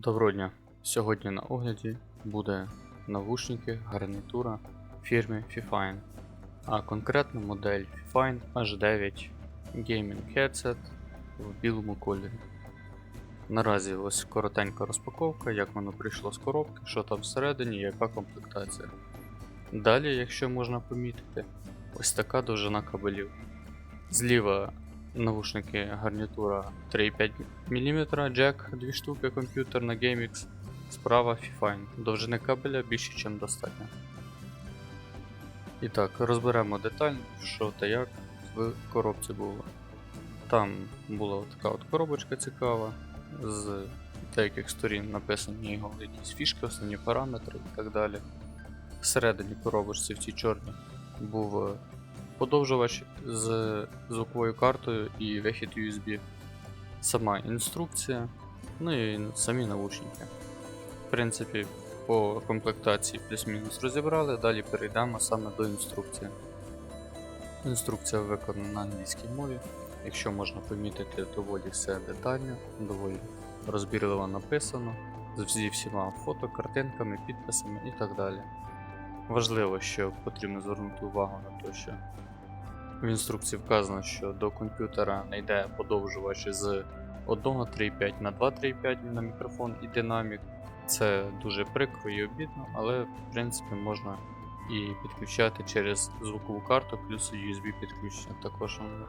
Доброго дня! Сьогодні на огляді буде навушники гарнітура фірми Fifine, а конкретно модель Fifine H9 Gaming Headset в білому кольорі. Наразі ось коротенька розпаковка, як воно прийшло з коробки, що там всередині, яка комплектація. Далі, якщо можна помітити, ось така довжина кабелів. Зліва Навушники гарнітура 3,5 мм, джек 2 штуки, комп'ютер на GameX, справа Fifine. Довжини кабеля більше, ніж достатньо. І так, розберемо детально, що та як в коробці було. Там була така от коробочка цікава, з деяких сторін написані його якісь фішки, основні параметри і так далі. Всередині коробочці в цій чорній був е, подовжувач з звуковою картою і вихід USB. Сама інструкція, ну і самі наушники. В принципі, по комплектації плюс-мінус розібрали, далі перейдемо саме до інструкції. Інструкція виконана на англійській мові. Якщо можна помітити, доволі все детально, доволі розбірливо написано, зі всіма фото, картинками, підписами і так далі. Важливо, що потрібно звернути увагу на те, що в інструкції вказано, що до комп'ютера не йде подовжувач з 1.3.5 на 2.3.5 на мікрофон і динамік. Це дуже прикро і обідно, але в принципі можна і підключати через звукову карту плюс USB підключення. Також воно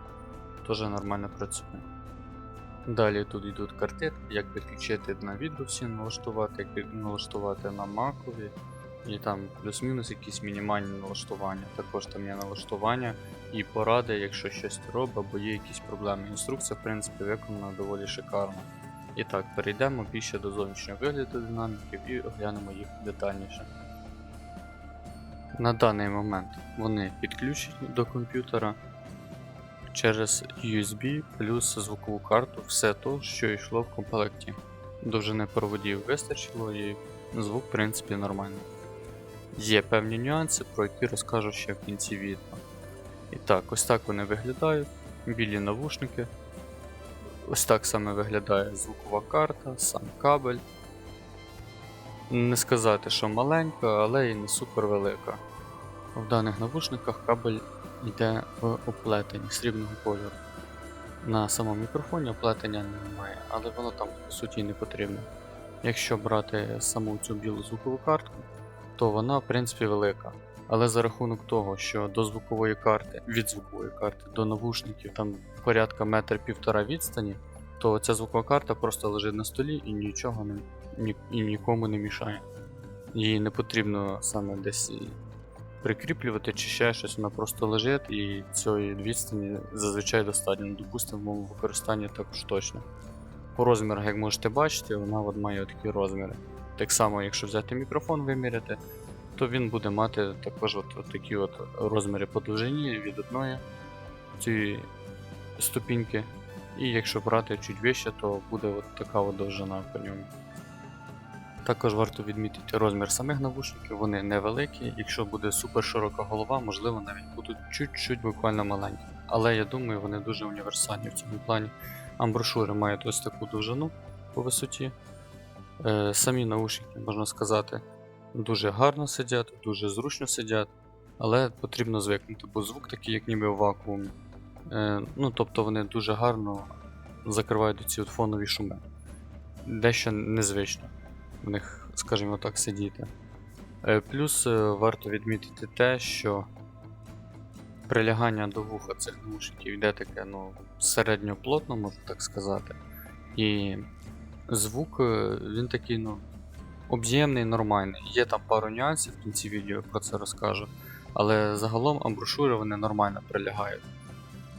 теж нормально працює. Далі тут йдуть картинки, як підключити на Windows, налаштувати, як налаштувати на Mac, і там плюс-мінус якісь мінімальні налаштування. Також там є налаштування і поради, якщо щось робить або є якісь проблеми. Інструкція, в принципі, виконана доволі шикарно. І так, перейдемо більше до зовнішнього вигляду динаміків і оглянемо їх детальніше. На даний момент вони підключені до комп'ютера через USB плюс звукову карту, все то, що йшло в комплекті. Довжини проводів вистачило і звук, в принципі, нормальний. Є певні нюанси, про які розкажу ще в кінці відео. І так, ось так вони виглядають. Білі навушники. Ось так саме виглядає звукова карта, сам кабель. Не сказати, що маленька, але і не супер велика. В даних навушниках кабель йде в оплетенні срібного кольору. На самому мікрофоні оплетення немає, але воно там по суті не потрібно. Якщо брати саму цю білу звукову картку, то вона в принципі велика. Але за рахунок того, що до звукової карти, від звукової карти до навушників там порядка метр півтора відстані, то ця звукова карта просто лежить на столі і нічого не, ні, і нікому не мішає. Її не потрібно саме десь прикріплювати чи ще щось, вона просто лежить і цієї відстані зазвичай достатньо. Ну, Допустимо, в моєму використанні також точно. По розмірах, як можете бачити, вона от має такі розміри. Так само, якщо взяти мікрофон виміряти, то він буде мати також от, от такі от розміри по довжині від одної цієї ступіньки. І якщо брати чуть вище, то буде от така от довжина по ньому. Також варто відмітити розмір самих навушників, вони невеликі. Якщо буде супер широка голова, можливо навіть будуть чуть-чуть буквально маленькі. Але я думаю, вони дуже універсальні в цьому плані. Амброшури мають ось таку довжину по висоті. Е, самі наушники, можна сказати, дуже гарно сидять, дуже зручно сидять, але потрібно звикнути, бо звук такий, як ніби в вакуумі. Е, ну, тобто вони дуже гарно закривають ці от фонові шуми. Дещо незвично в них, скажімо так, сидіти. Е, плюс е, варто відмітити те, що прилягання до вуха цих наушників йде таке, ну, середньоплотно, можна так сказати. І звук е, він такий, ну, об'ємний, нормальний. Є там пару нюансів в кінці відео, про це розкажу. Але загалом амброшури вони нормально прилягають.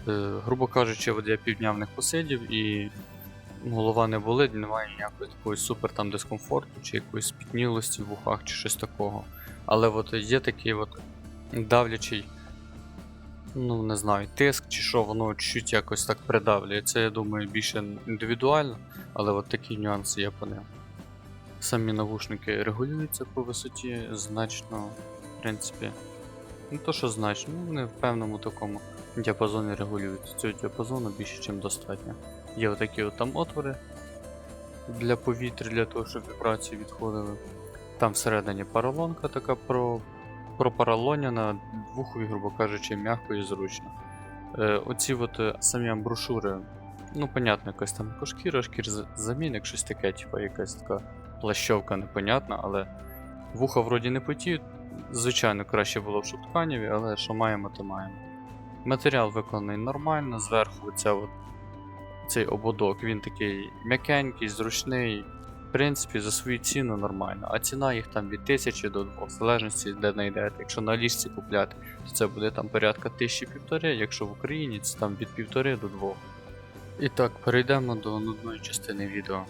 Е, грубо кажучи, от я півдня в них посидів і голова не болить, немає ніякої такої супер там дискомфорту, чи якоїсь спітнілості в вухах, чи щось такого. Але от є такий от давлячий, ну не знаю, тиск чи що, воно чуть якось так придавлює. Це, я думаю, більше індивідуально, але от такі нюанси є по ним. Самі навушники регулюються по висоті значно, в принципі, не то що значно, ну, вони в певному такому діапазоні регулюються. Цього діапазону більше, ніж достатньо. Є отакі от там отвори для повітря, для того, щоб вібрації відходили. Там всередині поролонка така про, пропаралоняна, вухові, грубо кажучи, м'яко і зручно. Е, оці от е, самі брошури, ну, понятно, якась там кошкіра, шкірзамінник, щось таке, типу якась така плащовка непонятна, але вуха вроді не потіють. Звичайно, краще було б щоб тканіві, але що маємо, то маємо. Матеріал виконаний нормально, зверху ця от, цей ободок, він такий м'якенький, зручний. В принципі, за свою ціну нормально. А ціна їх там від 1000 до 2, в залежності де знайдете. Якщо на ліжці купляти, то це буде там порядка 1000-1500, якщо в Україні це там від 1,5 до 2. І так, перейдемо до нудної частини відео.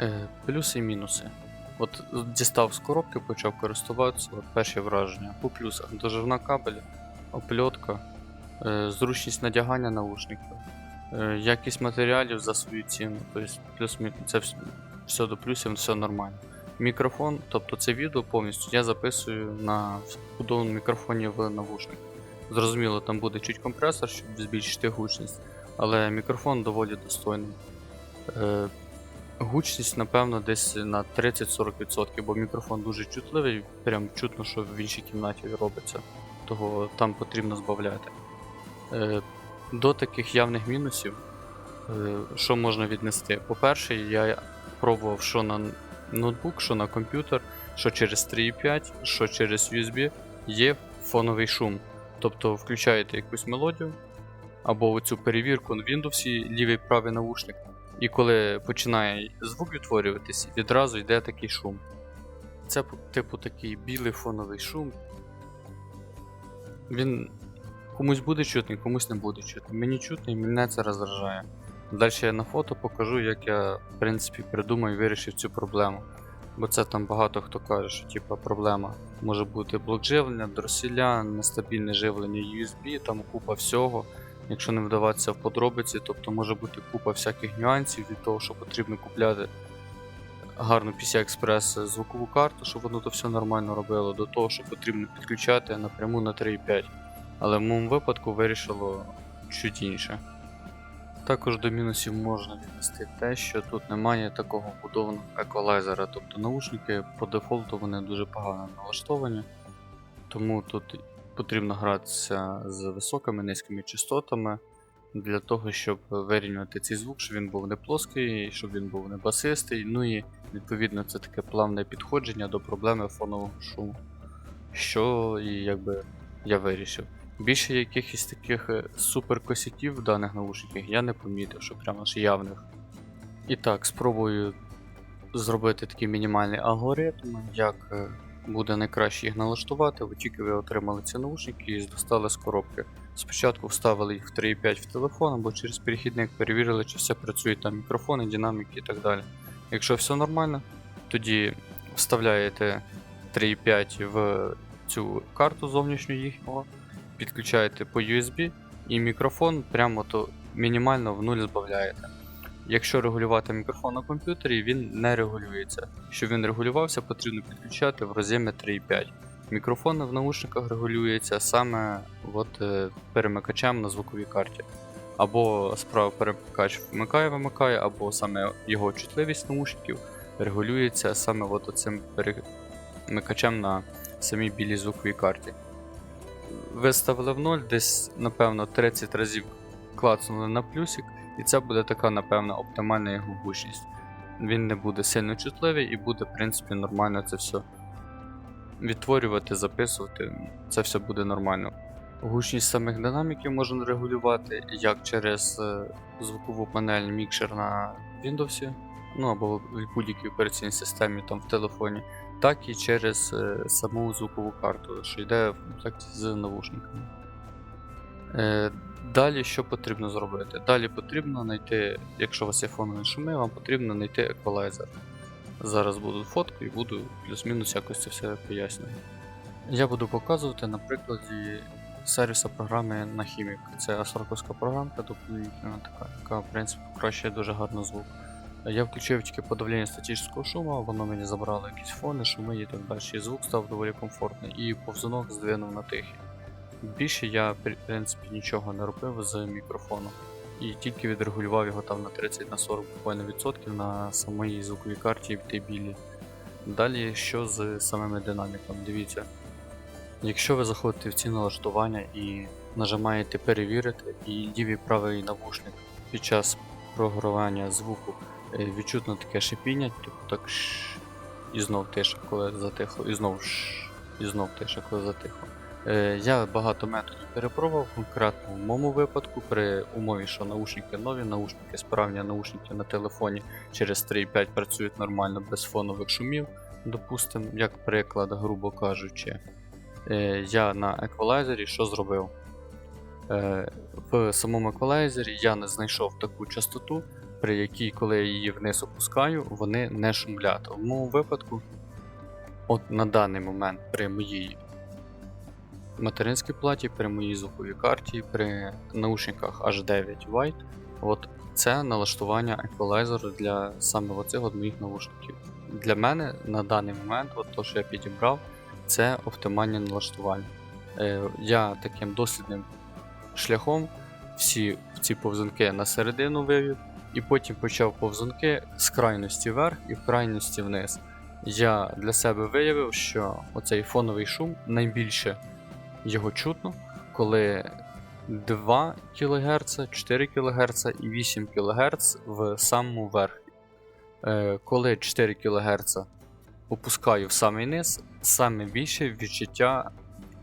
Е, плюси і мінуси. От дістав з коробки, почав користуватися, от перші враження. По плюсах доживна кабель, опльотка, е, зручність надягання наушників, е, якість матеріалів за свою ціну. Тобто плюс мі- це вс- все до плюсів, все нормально. Мікрофон, тобто це відео повністю я записую на вбудованому мікрофоні в навушник. Зрозуміло, там буде чуть компресор, щоб збільшити гучність, але мікрофон доволі достойний. Е, Гучність, напевно, десь на 30-40%, бо мікрофон дуже чутливий, прям чутно, що в іншій кімнаті робиться, того там потрібно збавляти. Е, до таких явних мінусів, е, що можна віднести? По-перше, я пробував, що на ноутбук, що на комп'ютер, що через 3.5, що через USB є фоновий шум. Тобто включаєте якусь мелодію або оцю перевірку на Windows, лівий правий навушник. І коли починає звук відтворюватись, відразу йде такий шум. Це типу такий білий фоновий шум. Він комусь буде чутний, комусь не буде чутний. Мені чутний, мене це роздражає. Далі я на фото покажу, як я, в принципі, придумав і вирішив цю проблему. Бо це там багато хто каже, що типа проблема може бути блок живлення, дроселя, нестабільне живлення USB, там купа всього. Якщо не вдаватися в подробиці, тобто може бути купа всяких нюансів від того, що потрібно купляти гарну PCI-Express звукову карту, щоб воно то все нормально робило, до того, що потрібно підключати напряму на 3.5. Але в моєму випадку вирішило чуть інше. Також до мінусів можна віднести те, що тут немає такого вбудованого еквалайзера, тобто наушники по дефолту вони дуже погано налаштовані, тому тут потрібно гратися з високими низькими частотами для того, щоб вирівняти цей звук, щоб він був не плоский, щоб він був не басистий. Ну і відповідно це таке плавне підходження до проблеми фонового шуму, що і якби я вирішив. Більше якихось таких е, супер косяків в даних наушниках я не помітив, що прямо аж явних. І так, спробую зробити такий мінімальний алгоритм, як е, буде найкраще їх налаштувати, от тільки ви отримали ці наушники і достали з коробки. Спочатку вставили їх в 3.5 в телефон або через перехідник перевірили, чи все працює там мікрофони, динаміки і так далі. Якщо все нормально, тоді вставляєте 3.5 в цю карту зовнішню їхнього, підключаєте по USB і мікрофон прямо то мінімально в нуль збавляєте. Якщо регулювати мікрофон на комп'ютері, він не регулюється. Щоб він регулювався, потрібно підключати в роз'ємі 3.5. Мікрофон в наушниках регулюється саме от, е, перемикачем на звуковій карті. Або справа перемикач вмикає, вимикає, або саме його чутливість наушників регулюється саме от цим перемикачем на самій білій звуковій карті. Виставили в 0, десь, напевно, 30 разів клацнули на плюсик, і це буде така, напевно, оптимальна його гучність. Він не буде сильно чутливий і буде, в принципі, нормально це все відтворювати, записувати. Це все буде нормально. Гучність самих динаміків можна регулювати як через е, звукову панель мікшер на Windows, ну або в будь-якій операційній системі там в телефоні, так і через е, саму звукову карту, що йде в комплекті з навушниками. Е, Далі що потрібно зробити? Далі потрібно знайти, якщо у вас є фонові шуми, вам потрібно знайти еквалайзер. Зараз буду фотку і буду плюс-мінус якось це все пояснювати. Я буду показувати на прикладі сервіса програми на хімік. Це асорковська програмка, доповнительна така, яка в принципі покращує дуже гарно звук. Я включив тільки подавлення статичного шуму, воно мені забрало якісь фони, шуми і так далі. І звук став доволі комфортний і повзунок здвинув на тихий. Більше я в принципі нічого не робив з мікрофоном. і тільки відрегулював його там на 30 на 40 буквально відсотків на самій звуковій карті в дебілі. Далі що з самими динаміками? Дивіться. Якщо ви заходите в ці налаштування і нажимаєте перевірити, і лівий правий навушник під час програвання звуку відчутно таке шипіння, типу так ш, і знов тиша, коли затихло, і знов ш, і знов тиша, коли затихло. Е, Я багато методів перепробував, конкретно в моєму випадку, при умові, що наушники нові, наушники справні, наушники на телефоні через 3.5 працюють нормально без фонових шумів. Допустимо, як приклад, грубо кажучи, е, я на еквалайзері що зробив? Е, В самому еквалайзері я не знайшов таку частоту, при якій, коли я її вниз опускаю, вони не шумлять. В моєму випадку, от на даний момент при моїй материнській платі, при моїй звуковій карті, при наушниках H9 White, от це налаштування еквалайзеру для саме оцих от моїх наушників. Для мене на даний момент, от то, що я підібрав, це оптимальне налаштування. Е, я таким дослідним шляхом всі ці повзунки на середину вивів, і потім почав повзунки з крайності вверх і в крайності вниз. Я для себе виявив, що оцей фоновий шум найбільше його чутно, коли 2 кГц, 4 кГц і 8 кГц в самому верху. Е, коли 4 кГц опускаю в самий низ, саме більше відчуття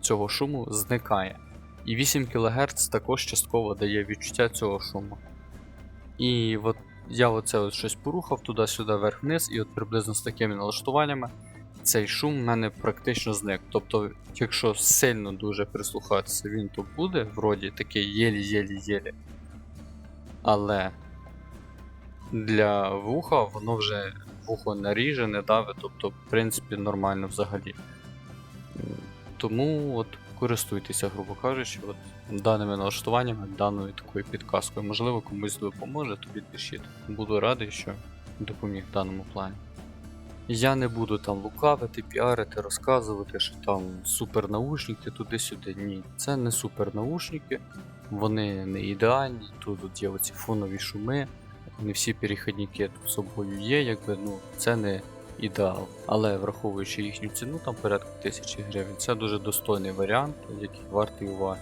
цього шуму зникає. І 8 кГц також частково дає відчуття цього шуму. І от я оце от щось порухав туди-сюди, вверх-вниз, і от приблизно з такими налаштуваннями цей шум в мене практично зник. Тобто, якщо сильно дуже прислухатися, він то буде, вроді такий єлі-єлі-єлі. Але для вуха воно вже вухо не ріже, не давить, тобто, в принципі, нормально взагалі. Тому от користуйтеся, грубо кажучи, от даними налаштуваннями, даною такою підказкою. Можливо, комусь допоможе, то підпишіть. Буду радий, що допоміг в даному плані. Я не буду там лукавити, піарити, розказувати, що там супер наушники туди-сюди. Ні, це не супер наушники, вони не ідеальні, тут от є оці фонові шуми, не всі перехідники тут собою є, якби ну це не ідеал. Але враховуючи їхню ціну, там порядка тисячі гривень, це дуже достойний варіант, який вартий уваги.